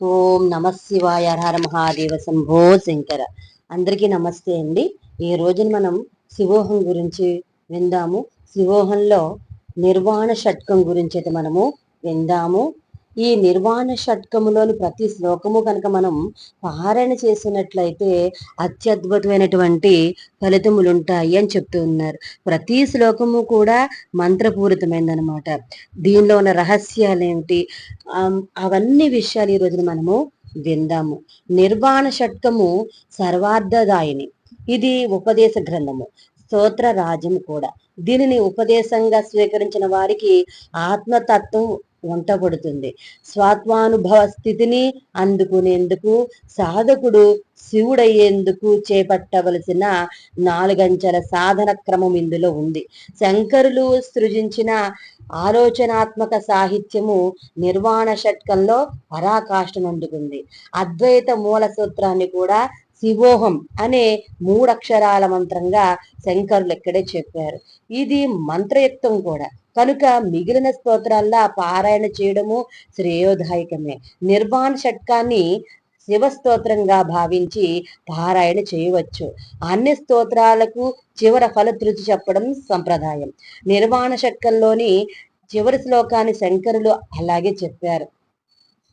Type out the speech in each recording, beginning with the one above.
ఓం నమ శివాయ హర మహాదేవ శంభో శంకర. అందరికీ నమస్తే అండి. ఈ రోజున మనం శివోహం గురించి విందాము. శివోహంలో నిర్వాణ షట్కం గురించి అయితే మనము విందాము. ఈ నిర్వాణ షట్కములోని ప్రతి శ్లోకము కనుక మనం పారాయణ చేసినట్లయితే అత్యద్భుతమైనటువంటి ఫలితములు ఉంటాయి అని చెప్తూ ఉన్నారు ప్రతి శ్లోకము కూడా మంత్రపూరితమైందనమాట దీనిలో ఉన్న రహస్యాలు ఏమిటి అవన్నీ విషయాలు ఈ రోజున మనము విందాము. నిర్వాణ షట్కము సర్వార్థదాయిని. ఇది ఉపదేశ గ్రంథము. స్తోత్ర రాజము కూడా. దీనిని ఉపదేశంగా స్వీకరించిన వారికి ఆత్మతత్వం వంటబడుతుంది స్వాత్మానుభవ స్థితిని అందుకునేందుకు సాధకుడు శివుడయ్యేందుకు చేపట్టవలసిన నాలుగంచెల సాధన క్రమం ఇందులో ఉంది. శంకరులు సృజించిన ఆలోచనాత్మక సాహిత్యము నిర్వాణ షట్కంలో పరాకాష్ఠనందుకుంది అద్వైత మూల సూత్రాన్ని కూడా శివోహం అనే మూడక్షరాల మంత్రంగా శంకరులు ఇక్కడే చెప్పారు. ఇది మంత్రయుక్తం కూడా. కనుక మిగిలిన స్తోత్రాల్లో పారాయణ చేయడము శ్రేయోదాయకమే. నిర్వాణ షట్కాన్ని శివస్తోత్రంగా భావించి పారాయణ చేయవచ్చు. అన్ని స్తోత్రాలకు చివర ఫలతృతి చెప్పడం సంప్రదాయం. నిర్వాణ షట్కంలోని చివరి శ్లోకాన్ని శంకరులు అలాగే చెప్పారు.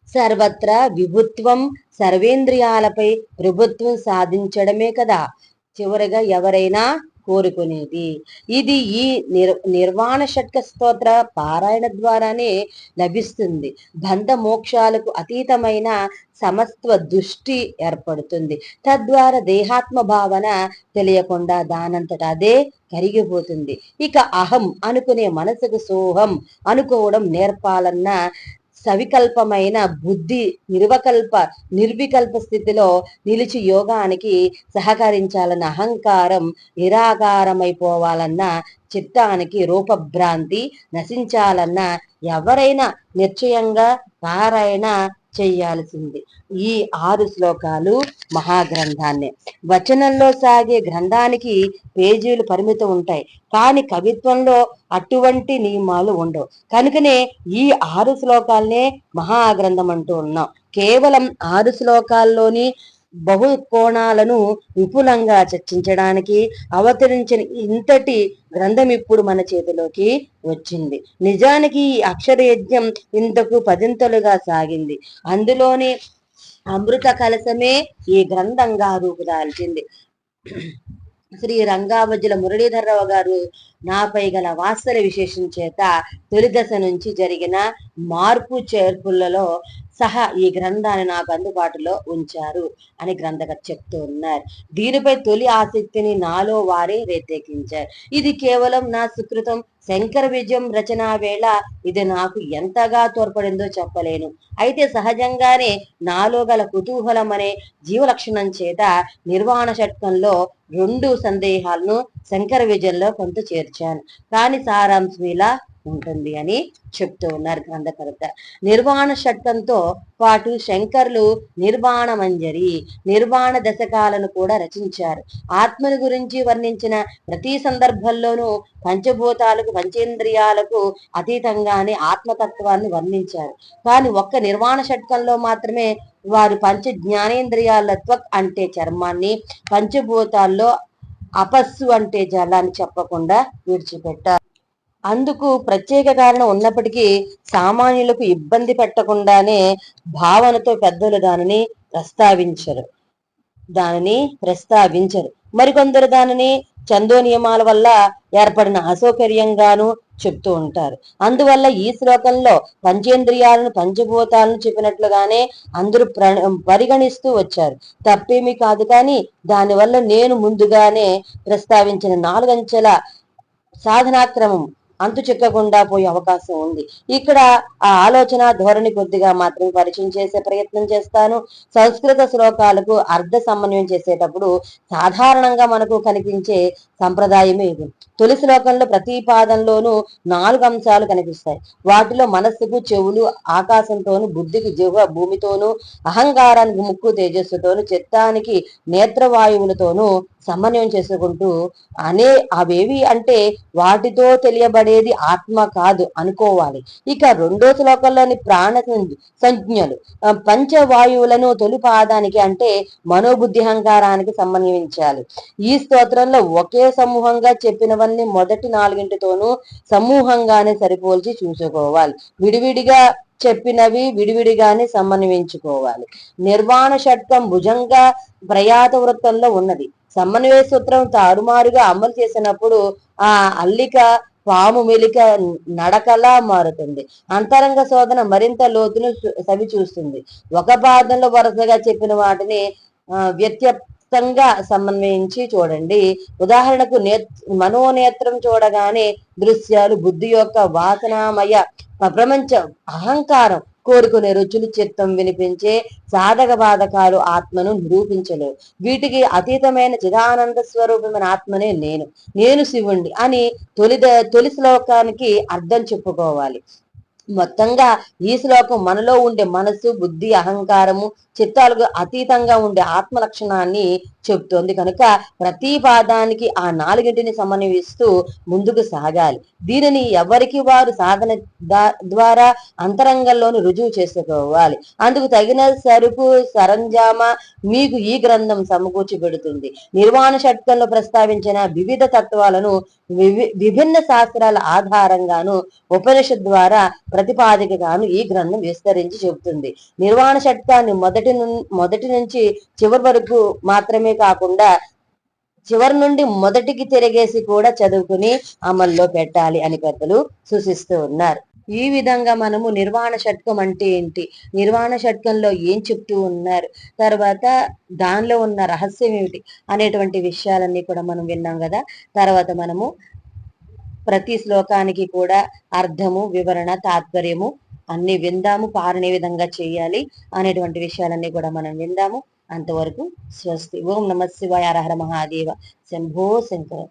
సర్వత్రా విభుత్వం సర్వేంద్రియాలపై ప్రభుత్వం సాధించడమే కదా. చివరిగా ఎవరైనా కోరుకునేది. ఇది ఈ నిర్ నిర్వాణ షట్క స్తోత్ర పారాయణ ద్వారానే లభిస్తుంది. బంధ మోక్షాలకు అతీతమైన సమస్త దృష్టి ఏర్పడుతుంది. తద్వారా దేహాత్మ భావన తెలియకుండా దానంతట అదే కరిగిపోతుంది. ఇక అహం అనుకునే మనసుకు సోహం అనుకోవడం నేర్పాలన్న సవికల్పమైన బుద్ధి నిర్వకల్ప నిర్వికల్ప స్థితిలో నిలిచి యోగానికి సహకరించాలన్న అహంకారం నిరాకారమైపోవాలన్న చిత్తానికి రూపభ్రాంతి నశించాలన్న ఎవరైనా నిశ్చయంగా పారాయణ చేయాల్సింది. ఈ ఆరు శ్లోకాలు మహాగ్రంథాన్ని. వచనంలో సాగే గ్రంథానికి పేజీలు పరిమితం ఉంటాయి. కానీ కవిత్వంలో అటువంటి నియమాలు ఉండవు. కనుకనే ఈ ఆరు శ్లోకాలనే మహాగ్రంథం అంటూ ఉన్నాం. కేవలం ఆరు శ్లోకాల్లోని బహు కోణాలను విపులంగా చర్చించడానికి అవతరించిన ఇంతటి గ్రంథం ఇప్పుడు మన చేతిలోకి వచ్చింది. నిజానికి ఈ అక్షరయజ్ఞం ఇంతకు పదింతలుగా సాగింది. అందులోని అమృత కలసమే ఈ గ్రంథంగా రూపుదాల్చింది. శ్రీ రంగావజుల మురళీధరరావు గారు నాపై గల వాత్సల్య విశేషం చేత తొలి దశ నుంచి జరిగిన మార్పు చేర్పులలో సహా ఈ గ్రంథాన్ని నాకు అందుబాటులో ఉంచారు అని గ్రంథకర్ చెప్తూ ఉన్నారు. దీనిపై తొలి ఆసక్తిని నాలో వారే రేతెక్కించారు ఇది కేవలం నా సుకృతం శంకర విజయం రచన వేళ ఇది నాకు ఎంతగా తోడ్పడిందో చెప్పలేను. అయితే సహజంగానే నాలో గల కుతూహలం అనే జీవలక్షణం చేత నిర్వాణ షట్కంలో రెండు సందేహాలను శంకర విజయంలో కొంత చేర్చాను. కానీ సారాంశం ఇలా ఉంటుంది అని చెప్తూ ఉన్నారు గ్రంథకర్త. నిర్వాణ షట్కంతో పాటు శంకర్లు నిర్వాణ మంజరి నిర్వాణ దశకాలను కూడా రచించారు. ఆత్మని గురించి వర్ణించిన ప్రతి సందర్భంలోనూ పంచభూతాలకు పంచేంద్రియాలకు అతీతంగానే ఆత్మతత్వాన్ని వర్ణించారు. కానీ ఒక్క నిర్వాణ షట్కంలో మాత్రమే వారు పంచ జ్ఞానేంద్రియాల త్వక్ అంటే చర్మాన్ని పంచభూతాల్లో అపస్సు అంటే జలాన్ని చెప్పకుండా విడిచిపెట్టారు అందుకు ప్రత్యేక కారణం ఉన్నప్పటికీ సామాన్యులకు ఇబ్బంది పెట్టకుండానే భావనతో పెద్దలు దానిని ప్రస్తావించరు. దానిని ప్రస్తావించరు. మరికొందరు దానిని చందో నియమాల వల్ల ఏర్పడిన అసౌకర్యంగాను చెప్తూ ఉంటారు. అందువల్ల ఈ శ్లోకంలో పంచేంద్రియాలను పంచభూతాలను చెప్పినట్లుగానే అందరూ పరిగణిస్తూ వచ్చారు. తప్పేమీ కాదు కానీ దానివల్ల నేను ముందుగానే ప్రస్తావించిన నాలుగంచెల సాధనాక్రమం అంతు చిక్కకుండా పోయే అవకాశం ఉంది. ఇక్కడ ఆ ఆలోచన ధోరణి కొద్దిగా మాత్రం పరిచయం చేసే ప్రయత్నం చేస్తాను. సంస్కృత శ్లోకాలకు అర్ధ సమన్వయం చేసేటప్పుడు సాధారణంగా మనకు కనిపించే సంప్రదాయమే ఇది. తొలి శ్లోకంలో ప్రతి పాదంలోనూ నాలుగు అంశాలు కనిపిస్తాయి. వాటిలో మనస్సుకు చెవులు ఆకాశంతోను బుద్ధికి జిహ్వ భూమితోనూ అహంకారానికి ముక్కు తేజస్సుతోనూ చిత్తానికి నేత్రవాయువులతోనూ సమన్వయం చేసుకుంటూ అనే అవేవి అంటే వాటితో తెలియబడేది ఆత్మ కాదు అనుకోవాలి. ఇక రెండో శ్లోకంలోని ప్రాణ సంజ్ఞలు. పంచవాయువులను తొలి పాదానికి అంటే మనోబుద్ధి అహంకారానికి సమన్వయించాలి. ఈ స్తోత్రంలో ఒకే సమూహంగా చెప్పినవన్నీ మొదటి నాలుగింటితోనూ సమూహంగానే సరిపోల్చి చూసుకోవాలి. విడివిడిగా చెప్పినవి విడివిడిగానే సమన్వయించుకోవాలి. నిర్వాణ షట్కం భుజంగా ప్రయాత వృత్తంలో ఉన్నది. సమన్వయ సూత్రం తారుమారుగా అమలు చేసినప్పుడు ఆ అల్లిక పాము మెలిక నడకలా మారుతుంది. అంతరంగ శోధన మరింత లోతును సవి చూస్తుంది ఒక పాదంలో వరుసగా చెప్పిన వాటిని మొత్తంగా సమన్వయించి చూడండి. ఉదాహరణకు నే మనోనేత్రం చూడగానే దృశ్యాలు బుద్ధి యొక్క వాసనామయ ప్రపంచ అహంకారం కోరుకునే రుచులు చిత్తం వినిపించే సాధక బాధకాలు ఆత్మను నిరూపించలేవు. వీటికి అతీతమైన చిదానంద స్వరూపమైన ఆత్మనే నేను. నేను శివుణ్ణి అని తొలి తొలి శ్లోకానికి అర్థం చెప్పుకోవాలి. మొత్తంగా ఈ శ్లోకం మనలో ఉండే మనసు బుద్ధి అహంకారము చిత్తాలకు అతీతంగా ఉండే ఆత్మ లక్షణాన్ని చెబుతోంది కనుక ప్రతి పాదానికి ఆ నాలుగింటిని సమన్వయిస్తూ ముందుకు సాగాలి. దీనిని ఎవరికి వారు సాధన ద్వారా అంతరంగంలోని రుజువు చేసుకోవాలి. అందుకు తగిన సరుకు సరంజామ మీకు ఈ గ్రంథం సమకూర్చి పెడుతుంది. నిర్వాణ షట్కంలో ప్రస్తావించిన వివిధ తత్వాలను విభిన్న శాస్త్రాల ఆధారంగాను ఉపనిషత్ ద్వారా ప్రతిపాదికగాను ఈ గ్రంథం విస్తరించి చెబుతుంది. నిర్వాణ షట్కాన్ని మొదటి మొదటి నుంచి చివరి వరకు మాత్రమే కాకుండా చివరి నుండి మొదటికి తిరిగేసి కూడా చదువుకుని అమల్లో పెట్టాలి అని పెద్దలు సూచిస్తూ ఉన్నారు. ఈ విధంగా మనము నిర్వాణ షట్కం అంటే ఏంటి? నిర్వాణ షట్కంలో ఏం చెప్తూ ఉన్నారు? తర్వాత దానిలో ఉన్న రహస్యం ఏమిటి? అనేటువంటి విషయాలన్నీ కూడా మనం విన్నాం కదా? తర్వాత మనము ప్రతి శ్లోకానికి కూడా అర్థము వివరణ తాత్పర్యము అన్ని విందాము పారనే విధంగా చేయాలి అనేటువంటి విషయాలన్నీ కూడా మనం విందాము. అంతవరకు స్వస్తి. ఓం నమ శివాయ అరహర మహాదేవ. శంభో శంకర.